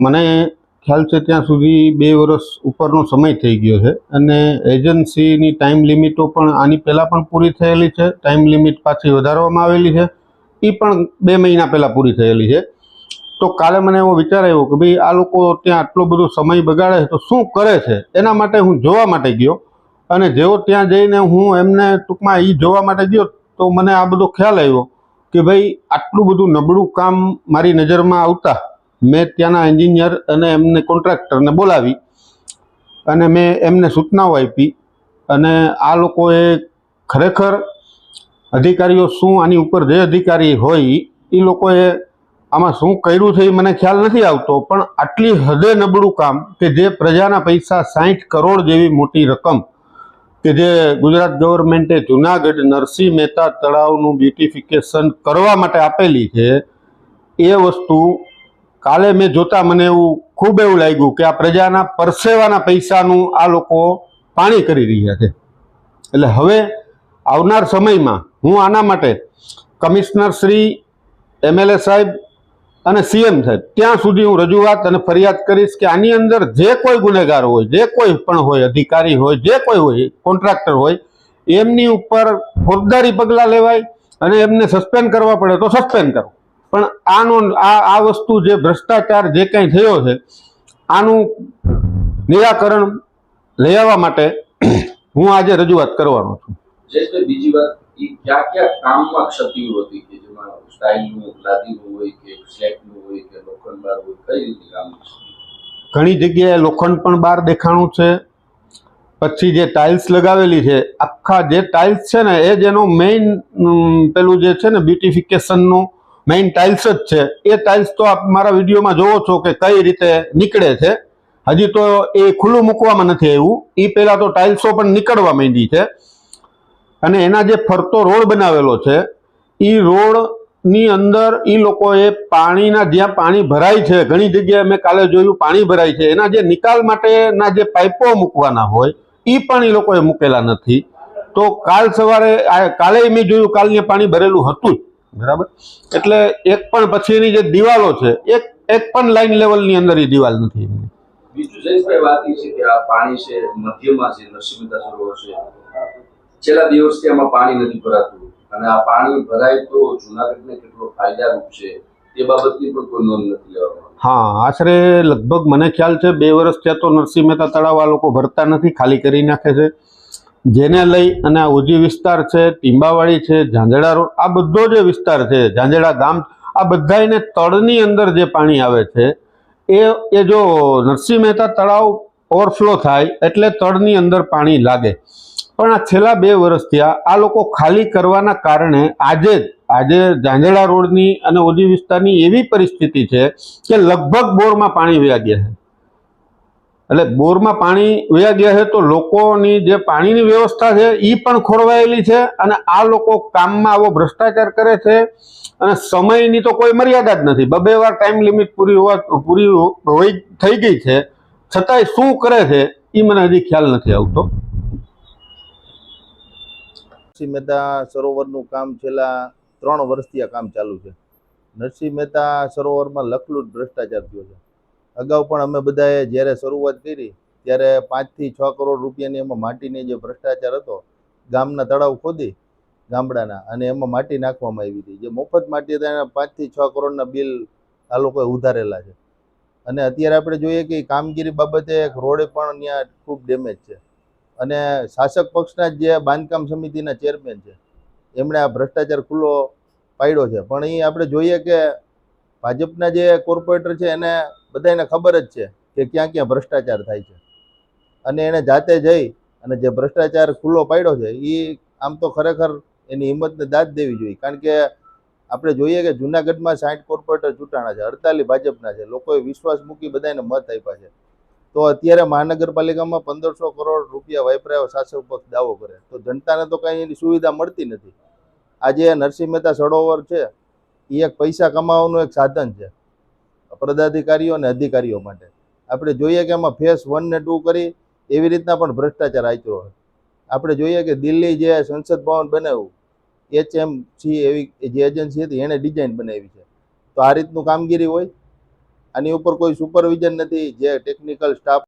મને ખ્યાલ છે ત્યાં સુધી બે વર્ષ ઉપરનો સમય થઈ ગયો છે. અને એજન્સીની ટાઈમ લિમિટો પણ આની પહેલાં પણ પૂરી થયેલી છે. ટાઈમ લિમિટ પાછી વધારવામાં આવેલી છે. એ પણ બે મહિના પહેલાં પૂરી થયેલી છે. તો કાલે મને એવો વિચાર આવ્યો કે ભાઈ આ લોકો ત્યાં આટલો બધો સમય બગાડે છે તો શું કરે છે? એના માટે હું જોવા માટે ગયો. અને જેવો ત્યાં જઈને હું એમને ટૂંકમાં એ જોવા માટે ગયો તો મને આ બધો ખ્યાલ આવ્યો કે ભાઈ આટલું બધું નબળું કામ મારી નજરમાં આવતા મેં ત્યાંના એન્જિનિયર અને એમને કોન્ટ્રાક્ટરને બોલાવી અને મેં એમને સૂચનાઓ આપી અને આ લોકોએ ખરેખર અધિકારીઓ શું આની ઉપર જે અધિકારી હોય એ લોકોએ આમાં શું કર્યું છે એ મને ખ્યાલ નથી આવતો, પણ આટલી હદે નબળું કામ કે જે પ્રજાના પૈસા સાઠ કરોડ જેવી મોટી રકમ કે જે ગુજરાત ગવર્મેન્ટે જુનાગઢ નરસિંહ મહેતા તળાવનું બ્યુટિફિકેશન કરવા માટે આપેલી છે, એ વસ્તુ કાલે મેં જોતા મને એવું ખૂબ એવું લાગ્યું કે આ પ્રજાના પરસેવાના પૈસાનું આ લોકો પાણી કરી રહ્યા છે. એટલે હવે આવનાર સમયમાં હું આના માટે કમિશનર શ્રી, એમએલએ સાહેબ અને સીએમ સાહેબ ત્યાં સુધી હું રજૂઆત અને ફરિયાદ કરીશ કે આની અંદર જે કોઈ ગુનેગાર હોય, જે કોઈ પણ હોય, અધિકારી હોય, જે કોઈ હોય, કોન્ટ્રાક્ટર હોય, એમની ઉપર ફોજદારી પગલાં લેવાય અને એમને સસ્પેન્ડ કરવા પડે તો સસ્પેન્ડ કરો. પણ આનો આ આ વસ્તુ જે ભ્રષ્ટાચાર જે કંઈ થયો છે આનું નિરાકરણ લઈ આવવા માટે હું આજે રજૂઆત કરવાનો છું. બીજી વાત કયા કયા કામમાં ક્ષતિઓ હતી કે જેમાં સ્ટાઇલનું લાદીનું હોય કે સ્લેટનું હોય કે લોખંડ બાર હોય કઈ રીતે કામ ઘણી જગ્યાએ લોખંડ પણ બહાર દેખાણું છે. પછી જે ટાઇલ્સ લગાવેલી છે આખા જે ટાઇલ્સ છે ને એ જેનું મેઇન પેલું જે છે ને બ્યુટિફિકેશનનું મેઇન ટાઇલ્સ જ છે. એ ટાઇલ્સ તો આપ મારા વિડીયોમાં જોવો છો કે કઈ રીતે નીકળે છે. હજી તો એ ખુલ્લું મૂકવામાં નથી આવ્યું. એ પહેલાં તો ટાઇલ્સો પણ નીકળવા માંડી છે. અને એના જે ફરતો રોડ બનાવેલો છે એ રોડની અંદર એ લોકોએ પાણીના, જ્યાં પાણી ભરાય છે, ઘણી જગ્યાએ મેં કાલે જોયું પાણી ભરાય છે. એના જે નિકાલ માટેના જે પાઇપો મૂકવાના હોય એ પણ એ લોકોએ મૂકેલા નથી. તો કાલ સવારે કાલે મેં જોયું કાલને પાણી ભરેલું હતું જ. બરાબર? એટલે એક પણ પછીની જે દિવાલો છે એક એક પણ લાઈન લેવલની અંદર એ દિવાલ નથી એમની. બીજું જયેશભાઈ વાત એ છે કે આ પાણી છે મધ્યમાં છે નરસિંહતા સરોવર છે. છેલ્લા દિવસથી આમાં પાણી નથી ભરાતું. અને આ પાણી ભરાય તો જુનાગઢને કેટલો ફાયદારૂપ છે તે બાબતની પણ કોઈ નોંધ નથી લેવામાં હા આશરે લગભગ મને ખ્યાલ છે બે વર્ષ ત્યાં તો નરસિંહ મહેતા તળાવ આ લોકો ભરતા નથી ખાલી કરી નાખે છે. જેને લઈ અને આ ઉજી વિસ્તાર છે, ટીંબાવાડી છે, ઝાંઝડા રોડ, આ બધો જે વિસ્તાર છે, ઝાંઝડા ગામ, આ બધા એને તળની અંદર જે પાણી આવે છે, એ એ જો નરસિંહ મહેતા તળાવ ઓવરફ્લો થાય એટલે તળની અંદર પાણી લાગે. પણ આ છેલ્લા બે વર્ષથી આ લોકો ખાલી કરવાના કારણે આજે આજે ઝાંઝડા રોડની અને ઓજી વિસ્તારની એવી પરિસ્થિતિ છે કે લગભગ બોરમાં પાણી વ્યાગ્યા છે. એટલે બોરમાં પાણી વયા ગયા છે તો લોકોની જે પાણીની વ્યવસ્થા છે એ પણ ખોરવાયેલી છે અને આ લોકો કામમાં આવો ભ્રષ્ટાચાર કરે છે અને સમયની તો કોઈ મર્યાદા જ નથી. બબે વાર ટાઈમ લિમિટ પૂરી હોવા, પૂરી હોય, થઈ ગઈ છે. છતાંય શું કરે છે એ મને હજી ખ્યાલ નથી આવતો. નરસિંહ મહેતા સરોવરનું કામ છેલ્લા ત્રણ વર્ષથી આ કામ ચાલુ છે. નરસિંહ મહેતા સરોવરમાં લખલું ભ્રષ્ટાચાર થયો છે. અગાઉ પણ અમે બધાએ જ્યારે શરૂઆત કરી, ત્યારે પાંચથી છ કરોડ રૂપિયાની એમાં માટીની જે ભ્રષ્ટાચાર હતો, ગામના તળાવ ખોદી ગામડાના અને એમાં માટી નાખવામાં આવી હતી. જે મફત માટી હતા, એના પાંચથી છ કરોડના બિલ આ લોકોએ ઉધારેલા છે. અને અત્યારે આપણે જોઈએ કે કામગીરી બાબતે એક રોડે પણ ત્યાં ખૂબ ડેમેજ છે. અને શાસક પક્ષના જે બાંધકામ સમિતિના ચેરમેન છે, એમણે આ ભ્રષ્ટાચાર ખુલ્લો પાડ્યો છે. પણ એ આપણે જોઈએ કે ભાજપના જે કોર્પોરેટર છે, એને બધાને ખબર જ છે કે ક્યાં ક્યાં ભ્રષ્ટાચાર થાય છે. અને એણે જાતે જઈ અને જે ભ્રષ્ટાચાર ખુલ્લો પાડ્યો છે એ આમ તો ખરેખર એની હિંમતને દાદ દેવી જોઈએ. કારણ કે આપણે જોઈએ કે જુનાગઢમાં સાઠ કોર્પોરેટર ચૂંટાણા છે, અડતાલીસ ભાજપના છે, લોકોએ વિશ્વાસ મૂકી બધાને મત આપ્યા છે. તો અત્યારે મહાનગરપાલિકામાં પંદરસો કરોડ રૂપિયા વાપરાયો શાસક પક્ષ દાવો કરે. તો જનતાને તો કાંઈ એની સુવિધા મળતી નથી. આજે નરસિંહ મહેતા સરોવર છે એ એક પૈસા કમાવાનું એક સાધન છે. પદાધિકારીઓ અને અધિકારીઓ માટે. આપણે જોઈએ કે એમાં ફેસ વન ને ટુ કરી એવી રીતના પણ ભ્રષ્ટાચાર આચરો હોય. આપણે જોઈએ કે દિલ્હી જે સંસદ ભવન બનાવ્યું, એચએમસી એવી જે એજન્સી હતી એણે ડિઝાઇન બનાવી છે. તો આ રીતનું કામગીરી હોય. આની ઉપર કોઈ સુપરવિઝન નથી, જે ટેકનિકલ સ્ટાફ